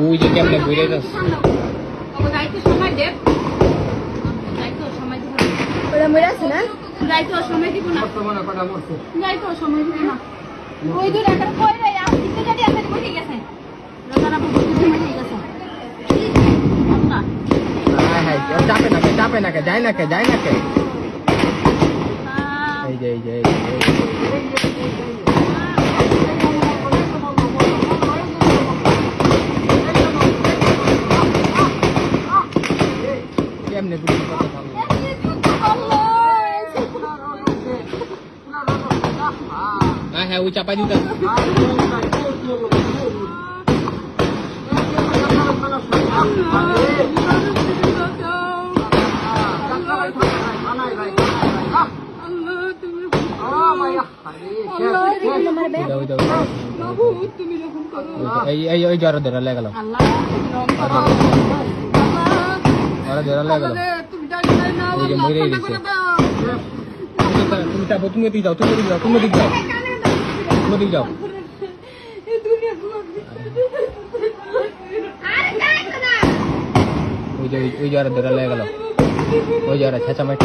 ওই যে কেমনে ঘুরে যাচ্ছে ওরা মরে আছে না? যাইতে সময় দিব না। যাইতে সময় দিব না। ওই দূর একটা কই রে আর কিছু যদি আছে ঠিক আছে। রাজারা বহুত ঠিক আছে। আল্লাহ হ্যাঁ হ্যাঁ চাপে না কে চাপে না কে যায় না কে যায় না কে। về về về em này cũng có thể Ah, hai ucapan juga. Ah, এই এই ওই জ্বর ধরে লেগে গেল ওরা ধরে লেগে গেল ওই যে মরে গেছে তুমি যাব তুমি দিক যাও তুমি দিক যাও তুমি দিক যাও তুমি দিক যাও ওই যে ওই- ওই জ্বর ধরে লেগে গেল ওই জ্বর ছেঁচা মাইট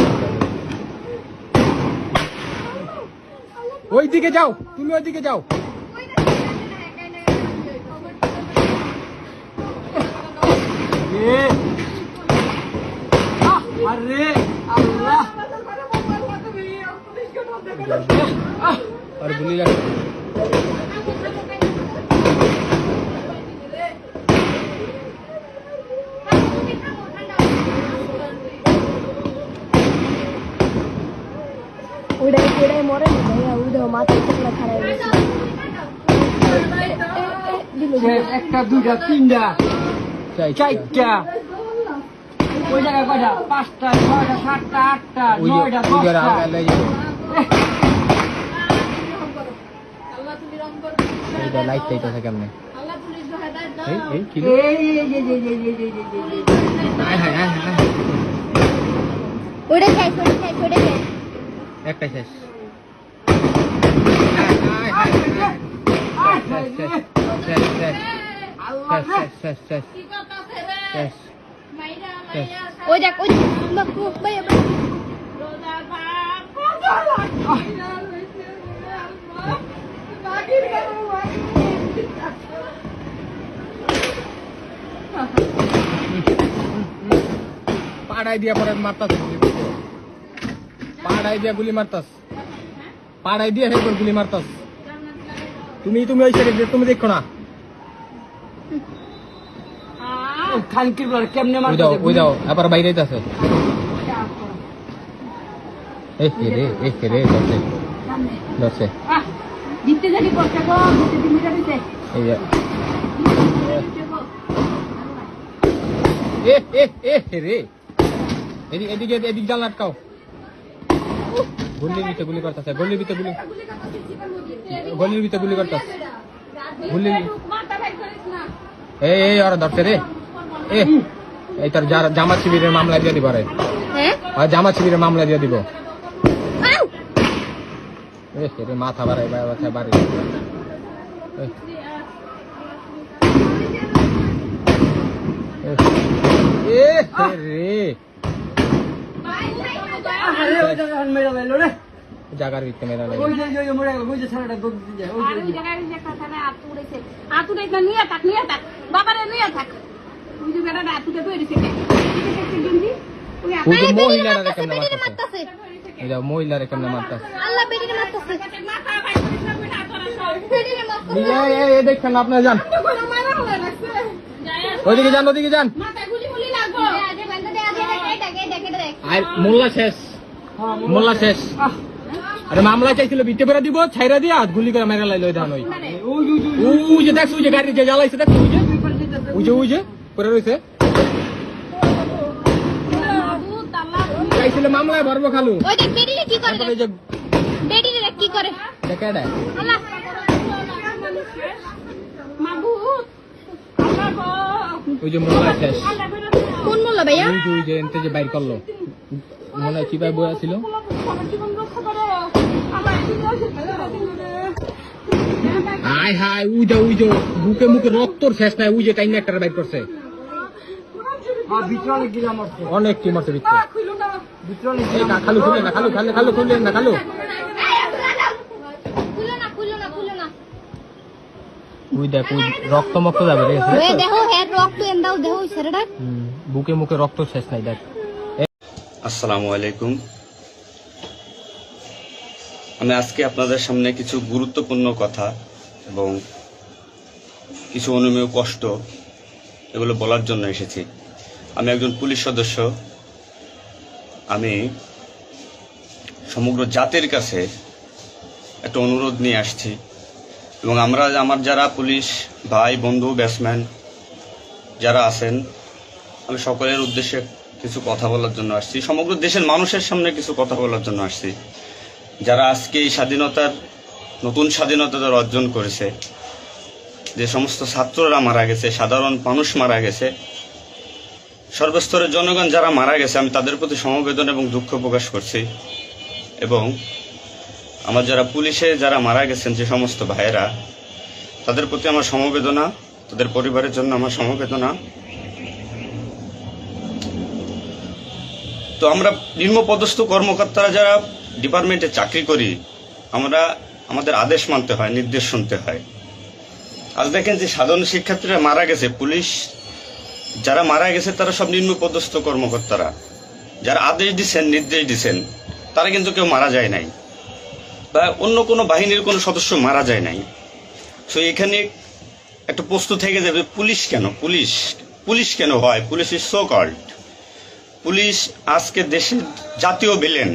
ওইদিকে যাও তুমি ওইদিকে যাও আরে আল্লাহ আর বলি রাখ ওইটাই ওইটাই মরে না দেহ মাথা চাকলা খারাপ একটা দুইটা তিনটা চারটা। পাঁচটা সাতটা আটটা নয়টা দশটা। একটাই শেষ। শেষ, শেষ, শেষ, শেষ, শেষ, শেষ, শেষ, কি কথা রে শেষ। মাইরা শেষ। মাইরা ওই দেখ ওই দেখ ভাইয়া ভাইয়া রোজা বাপ কত লাগছে বাকির কারও পাড়ায় দিয়া পরে মারতাস পাড়ায় দিয়া গুলি মারতাস পাড়ায় দিয়া হেরপর গুলি মারতাস তুমি তুমি ওই ছেলে তুমি দেখো না। এই এ এদিক এদিকে এদিক জাল আটকাও। গুলি দিতে গুলি করতেছে গুলি ভিতরে গুলি। গলির ভিতরে গুলি করতাস গুলি। এই আর ধরছে রে। এই তার জামা শিবিরের মামলা দিয়ে দিব রে। হ্যাঁ? আর জামা শিবিরের মামলা দিয়ে দিব। মাথা বাড়াই মাথা বাড়ি রে। জাগার ভিতরে মেলা লাগে। ওই যে ওই মোরা ওই যে ছানাটা দুধ দিয়ে যায় ওই যে। জায়গায় ওই যে কথা না আতুড়েছে আতুড়ে না নিয়া থাক নিয়া থাক। বাবারে নিয়া থাক। ওই যে বেড়াটা আতুড়ে পড়েছে মহিলারা কেমনে মারতাছে এটা মহিলারা কেমনে মারতাছে। আল্লাহ বেড়িরে মারতাছে। দেখেন আপনারা যান। ওইদিকে যান ওদিকে যান। মোল্লা শেষ। হ্যাঁ, মোল্লা শেষ। আরে মামলা চাইছিল বিতে পেরা দিব ছাইরা দিয়া গুলি করে মেরা লাইলো ধান ওই ওই, যে দেখছ ওই যে গাড়ি যে জ্বালাইছে দেখছ ওই যে? ওই যে ওই যে? পরে আল্লাহ চাইছিল মামলায় ভরবো খালু। ওই দেখ বেরিয়ে কি করে যে কি করে। দেখা আল্লাহ। ওই যে মোল্লা শেষ। কোন মোল্লা ভাইয়া? ওই যে এনতে যে বাইর করল। মনে হয় কীভাবে ছিল? আসছিল হায় উই উইজো উইজো বুকে মুখে রক্তর শেষ নাই উইজে একটা বাইক করছে। অনেক কি মারছে বিচ্ছ না খালে না দেখ রক্ত মক্ত যাবে বুকে মুখে রক্ত শেষ নাই দেখ। আসসালামু আলাইকুম। আমি আজকে আপনাদের সামনে কিছু গুরুত্বপূর্ণ কথা এবং কিছু অনুমেয় কষ্ট এগুলো বলার জন্য এসেছি। আমি একজন পুলিশ সদস্য। আমি সমগ্র জাতির কাছে একটা অনুরোধ নিয়ে আসছি এবং আমরা আমার যারা পুলিশ ভাই, বন্ধু, ব্যাটসম্যান যারা আছেন, আমি সকলের উদ্দেশ্যে কিছু কথা বলার জন্য আসছি। সমগ্র দেশের মানুষের সামনে কিছু কথা বলার জন্য আসছি। যারা আজকে এই স্বাধীনতার, নতুন স্বাধীনতা যারা অর্জন করেছে, যে সমস্ত ছাত্ররা মারা গেছে, সাধারণ মানুষ মারা গেছে, সর্বস্তরের জনগণ যারা মারা গেছে, আমি তাদের প্রতি সমবেদনা এবং দুঃখ প্রকাশ করছি। এবং আমার যারা পুলিশে যারা মারা গেছেন, যে সমস্ত ভাইয়েরা, তাদের প্রতি আমার সমবেদনা, তাদের পরিবারের জন্য আমার সমবেদনা। তো আমরা নিম্নপদস্থ কর্মকর্তারা যারা ডিপার্টমেন্টে চাকরি করি, আমরা আমাদের আদেশ মানতে হয়, নির্দেশ শুনতে হয়। আজ দেখেন যে সাধারণ শিক্ষার্থীরা মারা গেছে, পুলিশ, যারা মারা গেছে তারা সব নিম্নপদস্থ কর্মকর্তারা। যারা আদেশ দিচ্ছেন নির্দেশ দিচ্ছেন তারা কিন্তু কেউ মারা যায় নাই। বা অন্য কোনো বাহিনীর কোনো সদস্য মারা যায় নাই। তো এখানে একটা প্রশ্ন থেকে যাবে, পুলিশ কেন? পুলিশ পুলিশ কেন হয়? Police is so called police আজকে দেশের জাতীয় ভিলেন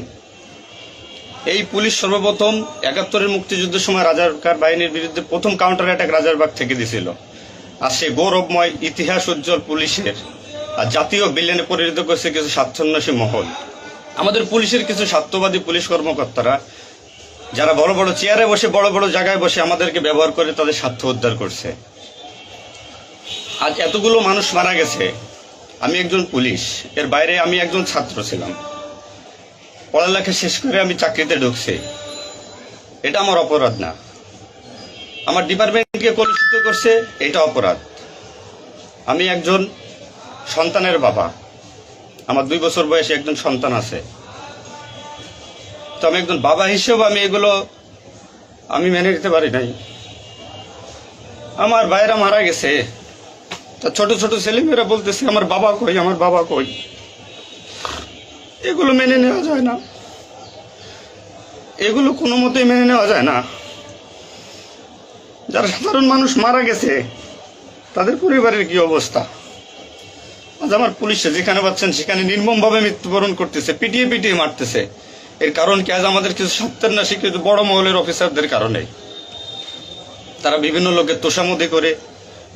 এই পুলিশ সর্বপ্রথম একাত্তরের মুক্তিযুদ্ধের সময় রাজারকার বাহিনীর বিরুদ্ধে প্রথম কাউন্টার অ্যাটাক রাজারবাগ থেকে দিছিল। আর সে গৌরবময় ইতিহাস উজ্জ্বল পুলিশের আর জাতীয় ভিলেনে পরিণত করেছে কিছু স্বার্থন্বেষী মহল। আমাদের পুলিশের কিছু স্বার্থবাদী পুলিশ কর্মকর্তারা যারা বড় বড় চেয়ারে বসে, বড় বড় জায়গায় বসে আমাদেরকে ব্যবহার করে তাদের স্বার্থ উদ্ধার করছে। আজ এতগুলো মানুষ মারা গেছে আমি একজন পুলিশ। এর বাইরে আমি একজন ছাত্র ছিলাম। পড়ালেখা শেষ করে আমি চাকরিতে ঢুকছি। এটা আমার অপরাধ না। আমার ডিপার্টমেন্টকে কলুষিত করছে, এটা অপরাধ। আমি একজন সন্তানের বাবা। আমার দুই বছর বয়সে একজন সন্তান আছে। তো আমি একজন বাবা হিসেবে আমি এগুলো আমি মেনে নিতে পারি নাই। আমার ভাইরা মারা গেছে। তা ছোট ছোট ছেলেমেয়েরা বলতেছে, আমার বাবা কই, আমার বাবা কই? এগুলো মেনে নেওয়া যায় না। এগুলো কোনো মতেই মেনে নেওয়া যায় না। যারা সাধারণ মানুষ মারা গেছে, তাদের পরিবারের কি অবস্থা? আজ আমার পুলিশে যেখানে পাচ্ছেন, সেখানে নির্মমভাবে মৃত্যুবরণ করতেছে, পিটিয়ে পিটিয়ে মারতেছে। এর কারণ কি আজ আমাদের কিছু সত্যের না শিক্ষিত বড় মহলের অফিসারদের কারণে। তারা বিভিন্ন লোকের তোষামদি করে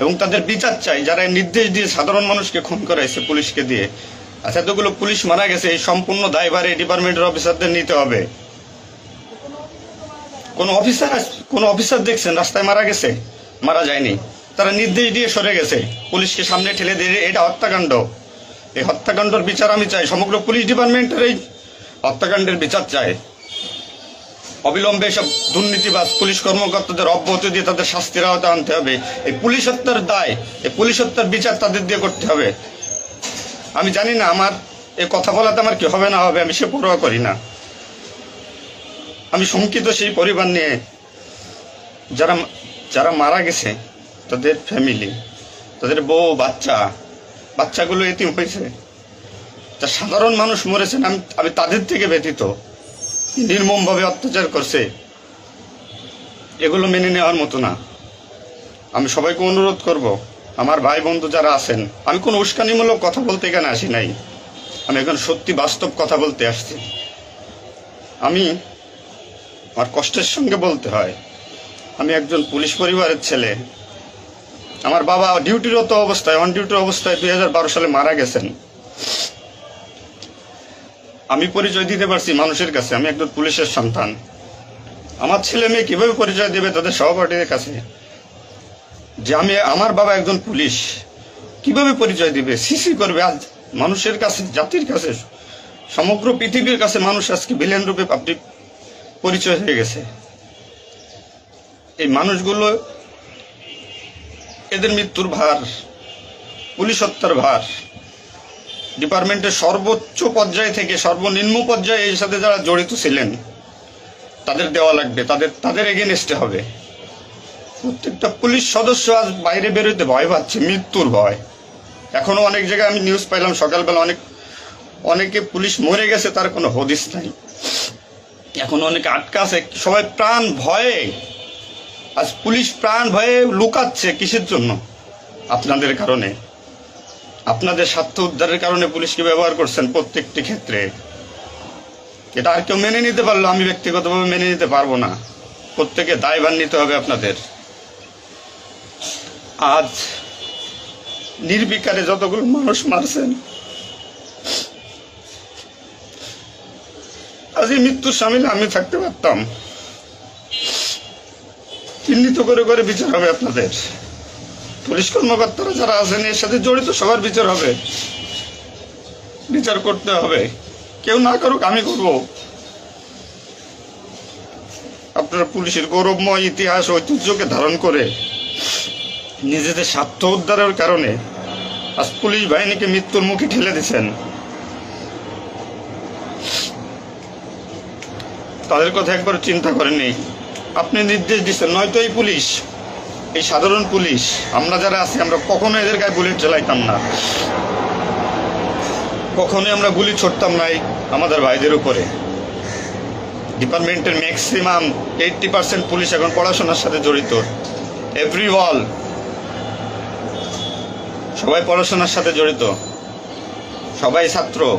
এবং তাদের বিচার চাই, যারা নির্দেশ দিয়ে সাধারণ মানুষকে খুন করাইছে পুলিশকে দিয়ে। আচ্ছা এতগুলো পুলিশ মারা গেছে, এই সম্পূর্ণ দায়ভার এই ডিপার্টমেন্টের অফিসারদের নিতে হবে। কোন অফিসার কোন অফিসার দেখছেন, রাস্তায় মারা গেছে? মারা যায়নি। তারা নির্দেশ দিয়ে সরে গেছে। পুলিশকে সামনে ঠেলে দিয়ে, এটা হত্যাকাণ্ড। এই হত্যাকাণ্ডের বিচার আমি চাই। সমগ্র পুলিশ ডিপার্টমেন্টের এই হত্যাকাণ্ডের বিচার চাই। অবিলম্বে সব দুর্নীতিবাজ পুলিশ কর্মকর্তাদের অব্যাহতি দিয়ে তাদের শাস্তির আওতায় আনতে হবে। এই পুলিশ হত্যার দায়, এই পুলিশ হত্যার বিচার তাদের দিয়ে করতে হবে। আমি জানি না আমার এই কথা বলাতে আমার কি হবে না হবে, আমি সে পরোয়া করি না। আমি শঙ্কিত সেই পরিবার নিয়ে। যারা যারা মারা গেছে, তাদের ফ্যামিলি তাদের বউ, বাচ্চা, বাচ্চাগুলো এতিম হয়েছে। তা সাধারণ মানুষ মরেছেন, আমি আমি তাদের থেকে ব্যতীত। নির্মমভাবে অত্যাচার করছে, এগুলো মেনে নেওয়ার মতো না। আমি সবাইকে অনুরোধ করব, আমার ভাই বন্ধু যারা আছেন, আমি কোনো উস্কানিমূলক কথা বলতে এখানে আসি নাই। আমি এখন সত্যি বাস্তব কথা বলতে আসছি। আমি আমার কষ্টের সঙ্গে বলতে হয়, আমি একজন পুলিশ পরিবারের ছেলে। আমার বাবা ডিউটিরত অবস্থায়, অন ডিউটির অবস্থায় দুই হাজার বারো সালে মারা গেছেন। আমি পরিচয় দিতে পারছি মানুষের কাছে, আমি একজন পুলিশের সন্তান। আমার ছেলে মেয়ে কীভাবে পরিচয় দেবে তাদের সহপাঠীদের কাছে? যে আমি, আমার বাবা একজন পুলিশ, কীভাবে পরিচয় দিবে? সিসি করবে আজ মানুষের কাছে, জাতির কাছে, সমগ্র পৃথিবীর কাছে মানুষ আজকে ভিলেন রূপে আপনি পরিচয় হয়ে গেছে। এই মানুষগুলো, এদের মৃত্যুর ভার পুলিশ হত্যার ভার। ডিপার্টমেন্টের সর্বোচ্চ পর্যায় থেকে সর্বনিম্ন পর্যায়ে এর সাথে যারা জড়িত ছিলেন, তাদের দেওয়া লাগবে, তাদের তাদের এগেনস্টে হবে। প্রত্যেকটা পুলিশ সদস্য আজ বাইরে বেরোতে ভয় পাচ্ছে, মৃত্যুর ভয়। এখনও অনেক জায়গায় আমি নিউজ পাইলাম, সকালবেলা অনেক, অনেকে পুলিশ মরে গেছে, তার কোনো হদিস নাই। এখন অনেকে আটকা আছে, সবাই প্রাণ ভয়ে, আজ পুলিশ প্রাণ ভয়ে লুকাচ্ছে কিসের জন্য? আপনাদের কারণে। আপনাদের স্বার্থ উদ্ধারের কারণে পুলিশকে ব্যবহার করছেন প্রত্যেকটি ক্ষেত্রে। এটা আর কেউ মেনে নিতে পারল, আমি ব্যক্তিগতভাবে মেনে নিতে পারব না। প্রত্যেকে দায়ভার নিতে হবে আপনাদের। আজ নির্বিকারে যতগুলো মানুষ মারছেন, আজ এই মৃত্যুর সামিল আমি থাকতে পারতাম। চিহ্নিত করে করে বিচার হবে আপনাদের। পুলিশ কর্মকর্তারা যারা আছেন, এর সাথে জড়িত সবার বিচার হবে। বিচার করতে হবে। কেউ না করুক, আমি করব। আপনারা পুলিশের গৌরবময় ইতিহাস, ঐতিহ্যকে ধারণ করে নিজেদের স্বার্থ উদ্ধারের কারণে আজ পুলিশ বাহিনীকে মৃত্যুর মুখে ঠেলে দিচ্ছেন তাদের কথা একবার চিন্তা করেনি আপনি নির্দেশ দিচ্ছেন নয়তো এই পুলিশ এই সাধারণ পুলিশ, আমরা যারা আছি, আমরা কখনো এদের গায়ে বুলেট চালাইতাম না। কখনোই আমরা গুলি ছড়তাম নাই আমাদের ভাইদের উপরে। ডিপার্টমেন্টের ম্যাক্সিমাম এইটটি পার্সেন্ট পুলিশ এখন পড়াশোনার সাথে জড়িত। এভরি ওয়াল সবাই পড়াশোনার সাথে জড়িত। সবাই ছাত্র।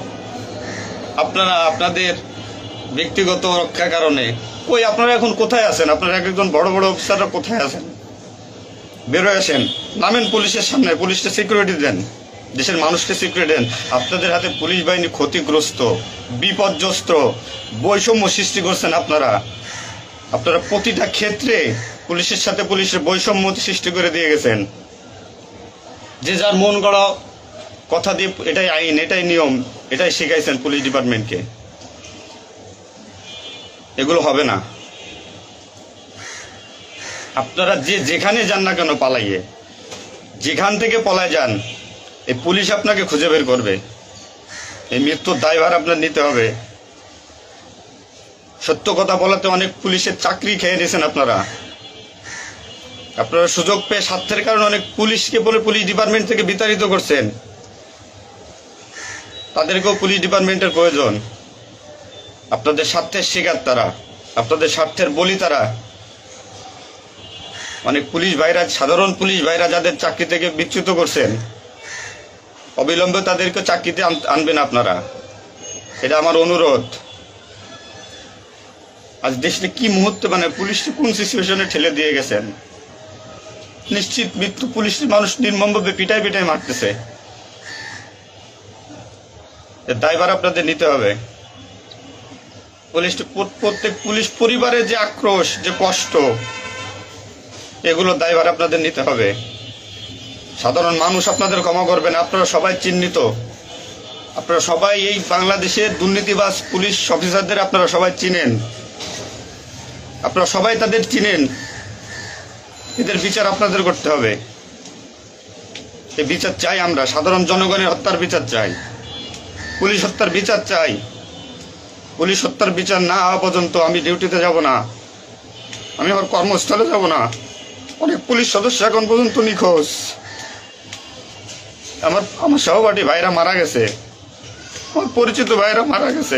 আপনারা, আপনাদের ব্যক্তিগত রক্ষার কারণে। কই, আপনারা এখন কোথায় আছেন? আপনারা এক একজন বড় বড় অফিসাররা কোথায় আছেন? বেরোয় আসেন। নামেন পুলিশের সামনে, পুলিশকে সিকিউরিটি দেন। দেশের মানুষকে সিকিউরিটি দেন। আপনাদের হাতে পুলিশ বাহিনী ক্ষতিগ্রস্ত, বিপর্যস্ত, বৈষম্য সৃষ্টি করছেন আপনারা। আপনারা প্রতিটা ক্ষেত্রে পুলিশের সাথে পুলিশের বৈষম্য সৃষ্টি করে দিয়ে গেছেন। যে যার মন গড়া কথা দিয়ে এটাই আইন, এটাই নিয়ম, এটাই শিখাইছেন পুলিশ ডিপার্টমেন্টকে। এগুলো হবে না। আপনারা যে যেখানে যান না কেন পালাইয়ে, যেখান থেকে পলায় যান, এই পুলিশ আপনাকে খুঁজে বের করবে। এই মৃত্যুর দায়ভার আপনার নিতে হবে। সত্য কথা বলাতে অনেক পুলিশের চাকরি খেয়ে নিয়েছেন আপনারা। আপনারা সুযোগ পেয়ে স্বার্থের কারণে অনেক পুলিশকে বলে পুলিশ ডিপার্টমেন্ট থেকে বিতাড়িত করছেন। তাদেরকেও পুলিশ ডিপার্টমেন্টের প্রয়োজন। আপনাদের স্বার্থের শিকার তারা। আপনাদের স্বার্থের বলি তারা। অনেক পুলিশ ভাইরা সাধারণ পুলিশ ভাইরা যাদের চাকরি থেকে বিচ্যুত করছেন, অবিলম্বে তাদেরকে চাকরিতে আনবেন আপনারা। এটা আমার অনুরোধ। আজ দেশে কি মুহূর্তে মানে পুলিশকে কোন সিচুয়েশনে ঠেলে দিয়ে গেছেন? নিশ্চিত মৃত্যু পুলিশ মানুষ নির্মমভাবে পিটাই পিটাই মারতেছে। দায়ভার আপনাদের নিতে হবে। পুলিশ প্রত্যেক পুলিশ পরিবারের যে আক্রোশ, যে কষ্ট এগুলো দায়ভার আপনাদের নিতে হবে। সাধারণ মানুষ আপনাদের ক্ষমা করবেন, আপনারা সবাই চিহ্নিত। আপনারা সবাই এই বাংলাদেশের দুর্নীতিবাজ পুলিশ অফিসারদের আপনারা সবাই চিনেন। আপনারা সবাই তাদের চিনেন। এদের বিচার আপনাদের করতে হবে। এই বিচার চাই আমরা, সাধারণ জনগণের হত্যার বিচার চাই। পুলিশ হত্যার বিচার চাই। পুলিশ হত্যার বিচার না হওয়া পর্যন্ত আমি ডিউটিতে যাব না। আমি আমার কর্মস্থলে যাব না। অনেক পুলিশ সদস্য এখন পর্যন্ত নিখোঁজ। আমার আমার সহপাঠী ভাইরা মারা গেছে। আমার পরিচিত ভাইরা মারা গেছে।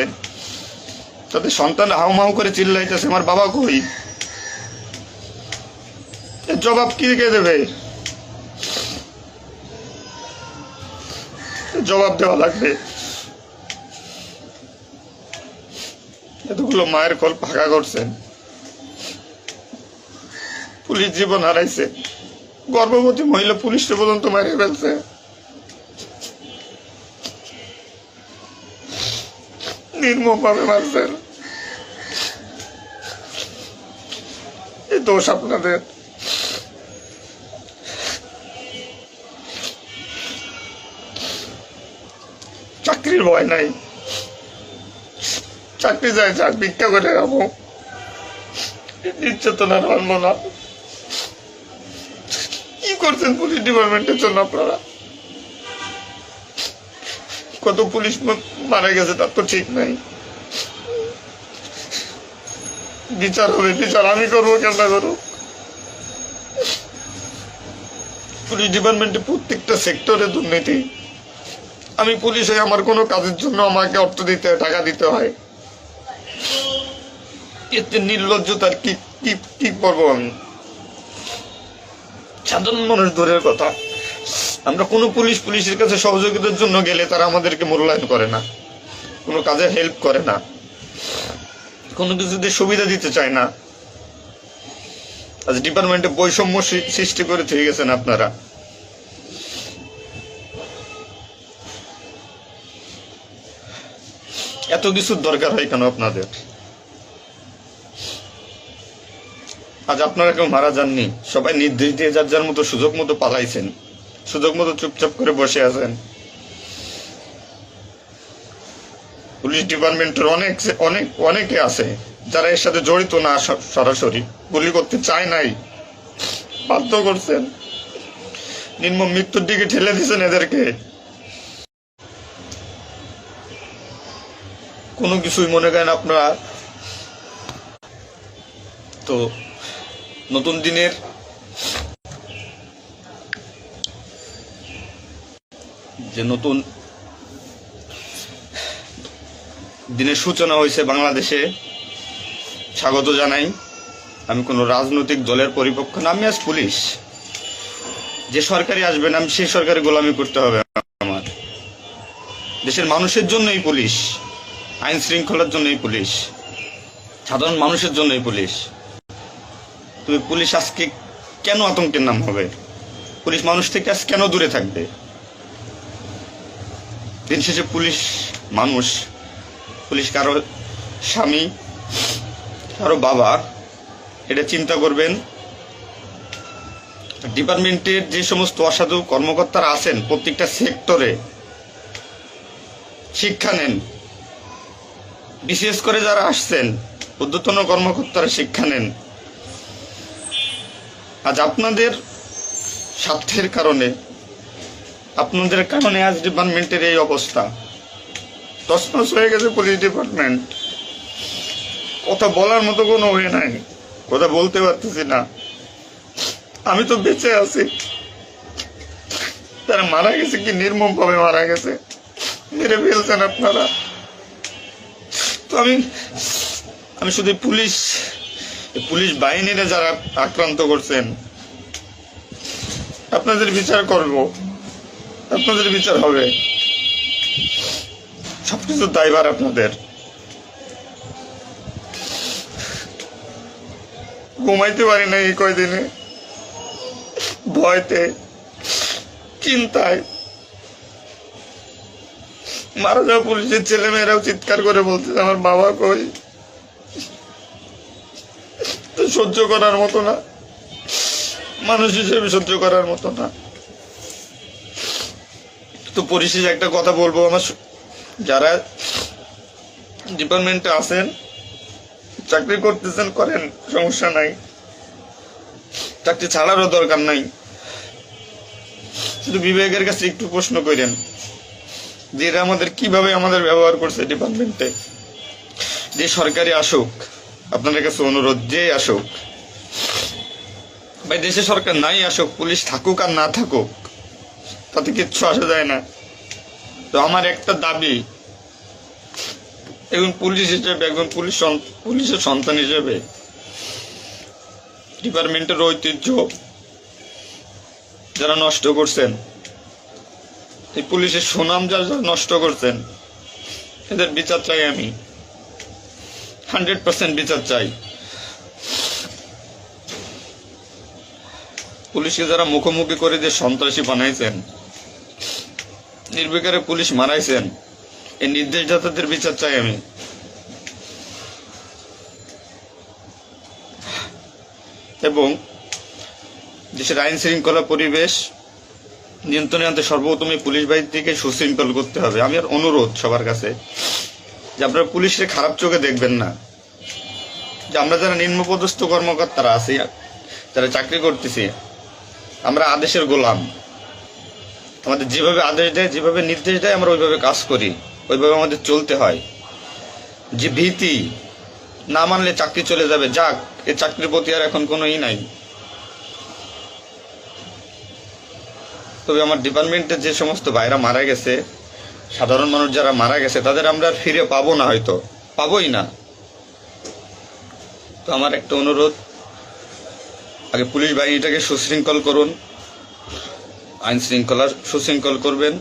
তাদের সন্তান হাউ হাউমাউ করে চিল্লাইতেছে, আমার বাবা কই? জবাব কি, কে দেবে? জবাব দেওয়া লাগবে। এতগুলো মায়ের কল ফাঁকা করছেন। পুলিশ জীবন হারাইছে। গর্ভবতী মহিলা পুলিশে পর্যন্ত মারিয়ে ফেলছে। নির্মম ভাবে মারছেন দোষ আপনাদের। চাকরির ভয় নাই। চাকরি যায় যাক ভিক্ষা করে খাব নির্যাতনার কি করছেন পুলিশ ডিপার্টমেন্টের জন্য আপনারা? কত পুলিশ মারা গেছে তার তো ঠিক নাই। বিচার হবে, বিচার আমি করব কেন করব পুলিশ ডিপার্টমেন্টে প্রত্যেকটা সেক্টরে দুর্নীতি। আমি পুলিশ হয়ে আমার কোনো কাজের জন্য আমাকে অর্থ দিতে হয় টাকা দিতে হয়। এতে নির্লজ্জতার কি কি কি করব আমি? সাধারণ মানুষ দূরের কথা। আমরা কোনো পুলিশ পুলিশের কাছে সহযোগিতার জন্য গেলে তারা আমাদেরকে মূল্যায়ন করে না। কোনো কাজে হেল্প করে না। কোনো কিছুতে সুবিধা দিতে চায় না। আজ ডিপার্টমেন্টে বৈষম্য সৃষ্টি করে থেকে গেছেন আপনারা। এত কিছুর দরকার হয় কেন আপনাদের? আজ আপনারা কেউ মারা যাননি। সবাই নির্দেশ দিয়ে যার যার মতো সুযোগ মতো পালাইছেন। সুযোগ মতো চুপচাপ করে বসে আছেন। পুলিশ ডিপার্টমেন্টের অনেক অনেক অনেকে আছে যারা এর সাথে জড়িত না সরাসরি। গুলি করতে চায় নাই। বাধ্য করছেন। নির্মম মৃত্যুর দিকে ঠেলে দিয়েছেন এদেরকে। কোনো কিছুই মনে করেন আপনারা। তো নতুন দিনের যে নতুন দিনের সূচনা হয়েছে বাংলাদেশে, স্বাগত জানাই। আমি কোনো রাজনৈতিক দলের পরিপক্ষ না, আমি আজ পুলিশ। যে সরকারি আসবেন আমি সেই সরকারি গোলামি করতে হবে আমার। দেশের মানুষের জন্যই পুলিশ, আইন শৃঙ্খলার জন্যই পুলিশ, সাধারণ মানুষের জন্যই পুলিশ। তুমি পুলিশ আজকে কেন আতঙ্কের নাম হবে? পুলিশ মানুষ থেকে আজ কেন দূরে থাকবে? দিন শেষে পুলিশ মানুষ, পুলিশ কারও স্বামী, কারও বাবা, এটা চিন্তা করবেন। ডিপার্টমেন্টের যে সমস্ত অসাধু কর্মকর্তারা আছেন প্রত্যেকটা সেক্টরে শিক্ষা নেন। বিশেষ করে যারা আসছেন, ঊর্ধ্বতন কর্মকর্তারা শিক্ষা নেন। আজ আপনাদের স্বার্থের কারণে, আপনাদের কারণে আজ ডিপার্টমেন্টের এই অবস্থা। তসনস হয়ে গেছে পুলিশ ডিপার্টমেন্ট। কথা বলার মতো কোনো ওয়ে নাই, কথা বলতে পারতেছি না। আমি তো বেঁচে আছি। তারা মারা গেছে কি নির্মম ভাবে মারা গেছে? মেরে ফেলছেন আপনারা। তো আমি আমি শুধু পুলিশ পুলিশ বাহিনীরা যারা আক্রান্ত করছেন, আপনাদের বিচার করব। আপনাদের বিচার হবে। সবকিছু দায়ভার আপনাদের। ঘুমাইতে পারি না এই কয়দিনে। ভয়তে, চিন্তায়। মারা যাওয়া পুলিশের ছেলে মেয়েরাও চিৎকার করে বলছে আমার বাবা কই? সহ্য করার মতো না। মানুষ হিসেবে সহ্য করার মতো না। তো পরিশেষে একটা কথা বলব আমার। যারা ডিপার্টমেন্টে আছেন, চাকরি করতেছেন, করেন, সমস্যা নাই। চাকরি ছাড়ারও দরকার নাই। শুধু বিবেকের কাছে একটু প্রশ্ন করেন, যে এরা আমাদের কীভাবে আমাদের ব্যবহার করছে ডিপার্টমেন্টে যে সরকারি আসুক আপনাদের কাছে অনুরোধ যে আসুক। ভাই, দেশে সরকার নাই, আসুক, পুলিশ থাকুক আর না থাকুক, তাতে কিচ্ছু আসা যায় না। তো আমার একটা দাবি এখন পুলিশ হিসেবে, একজন পুলিশ পুলিশের সন্তান হিসেবে, ডিপার্টমেন্টের ঐতিহ্য যারা নষ্ট করছেন, এই পুলিশের সুনাম যারা নষ্ট করছেন, এদের বিচার চাই আমি। হান্ড্রেড পার্সেন্ট বিচার চাই। পুলিশকে যারা মুখোমুখি করে যে সন্ত্রাসী বানাইছেন, নির্বিকারে পুলিশ মারাইছেন, এই নির্দেশদাতাদের বিচার চাই আমি। এবং দেশের আইন শৃঙ্খলা পরিবেশ নিয়ন্ত্রণে আনতে সর্বপ্রথম পুলিশ বাহিনীকে সুশৃঙ্খল করতে হবে। আমি আর অনুরোধ সবার কাছে যে আপনারা পুলিশকে খারাপ চোখে দেখবেন না। যে আমরা যারা নিম্নপদস্থ কর্মকর্তারা আছি, যারা চাকরি করতেছি, আমরা আদেশের গোলাম। আমাদের যেভাবে আদেশ দেয়, যেভাবে নির্দেশ দেয়, আমরা ওইভাবে কাজ করি, ওইভাবে আমাদের চলতে হয়। যে ভীতি না মানলে চাকরি চলে যাবে, যাক, এ চাকরির প্রতি আর এখন কোনো ই নাই। তবে আমার ডিপার্টমেন্টের যে সমস্ত ভাইরা মারা গেছে সাধারণ মানুষ যারা মারা গেছে, তাদের আমরা আর ফিরে পাবো না হয়তো। পাবোই না। তো আমার একটা অনুরোধ, আগে পুলিশ বাহিনীটাকে সুশৃঙ্খল করুন, আইন শৃঙ্খলা সুশৃঙ্খল করবেন।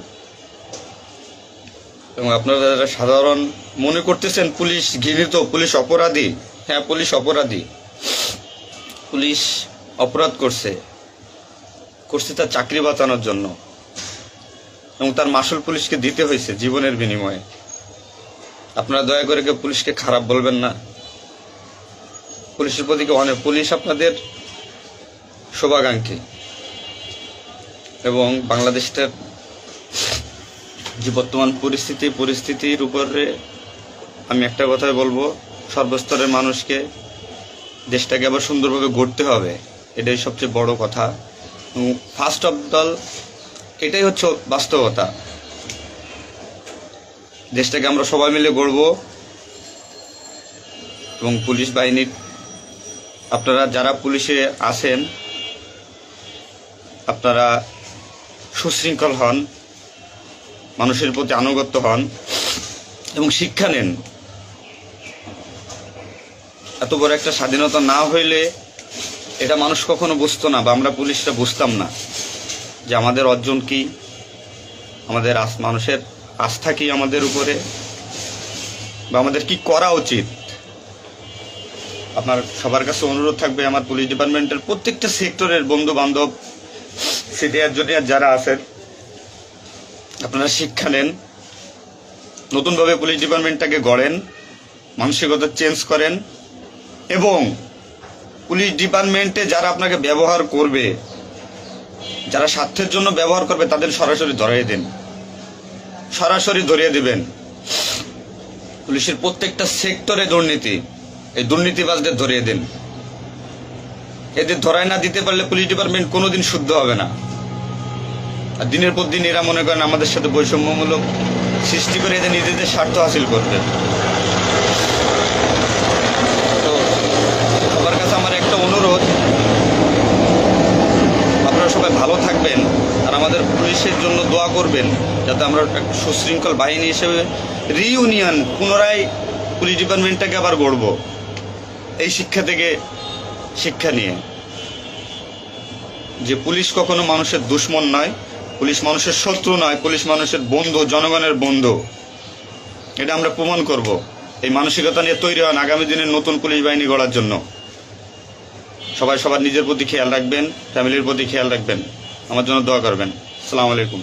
এবং আপনারা যারা সাধারণ মনে করতেছেন পুলিশ ঘৃণিত, পুলিশ অপরাধী হ্যাঁ পুলিশ অপরাধী, পুলিশ অপরাধ করছে করছে তার চাকরি বাঁচানোর জন্য। এবং তার মাসুল পুলিশকে দিতে হয়েছে জীবনের বিনিময়ে। আপনারা দয়া করে কেউ পুলিশকে খারাপ বলবেন না। পুলিশের প্রতি অনেক পুলিশ আপনাদের শোভাকাঙ্ক্ষী। এবং বাংলাদেশটার যে বর্তমান পরিস্থিতি, পরিস্থিতির উপরে আমি একটা কথাই বলব, সর্বস্তরের মানুষকে দেশটাকে আবার সুন্দরভাবে গড়তে হবে। এটাই সবচেয়ে বড় কথা। ফার্স্ট অফ দল এটাই হচ্ছে বাস্তবতা। দেশটাকে আমরা সবাই মিলে গড়ব এবং পুলিশ বাহিনীর, আপনারা যারা পুলিশে আছেন, আপনারা সুশৃঙ্খল হন, মানুষের প্রতি আনুগত্য হন এবং শিক্ষা নেন। এত বড় একটা স্বাধীনতা না হইলে এটা মানুষ কখনো বুঝতো না বা আমরা পুলিশটা বুঝতাম না। যে আমাদের অর্জন কি? আমাদের মানুষের আস্থা কি আমাদের উপরে? বা আমাদের কি করা উচিত? আপনার সবার কাছে অনুরোধ থাকবে আমার পুলিশ ডিপার্টমেন্টের প্রত্যেকটা সেক্টরের বন্ধু বান্ধব সিনিয়র জুনিয়র যারা আছেন, আপনারা শিক্ষা নেন, নতুনভাবে পুলিশ ডিপার্টমেন্টটাকে গড়েন, মানসিকতা চেঞ্জ করেন এবং পুলিশ ডিপার্টমেন্টে যারা আপনাকে ব্যবহার করবে যারা স্বার্থের জন্য ব্যবহার করবে, তাদের সরাসরি ধরিয়ে দিন। সরাসরি ধরিয়ে দিবেন। পুলিশের প্রত্যেকটা সেক্টরে দুর্নীতি। এই দুর্নীতিবাজদের ধরিয়ে দিন। এদের ধরায় না দিতে পারলে পুলিশ ডিপার্টমেন্ট কোনোদিন শুদ্ধ হবে না। আর দিনের পর দিন এরা মনে করেন আমাদের সাথে বৈষম্যমূলক সৃষ্টি করে এদের নিজেদের স্বার্থ হাসিল করবে তো সবার কাছে আমার একটা অনুরোধ আপনারা সবাই ভালো থাকবেন আর পুলিশের জন্য দোয়া করবেন যাতে আমরা একটা সুশৃঙ্খল বাহিনী হিসেবে রিইউনিয়ন পুনরায় পুলিশ ডিপার্টমেন্টটাকে আবার গড়ব। এই শিক্ষা থেকে শিক্ষা নিয়ে। যে পুলিশ কখনো মানুষের দুশ্মন নয়, পুলিশ মানুষের শত্রু নয়, পুলিশ মানুষের বন্ধু, জনগণের বন্ধু। এটা আমরা প্রমাণ করব। এই মানসিকতা নিয়ে তৈরি হন আগামী দিনের নতুন পুলিশ বাহিনী গড়ার জন্য। সবাই সবার নিজের প্রতি খেয়াল রাখবেন, ফ্যামিলির প্রতি খেয়াল রাখবেন। আমার জন্য দোয়া করবেন। আসসালামু আলাইকুম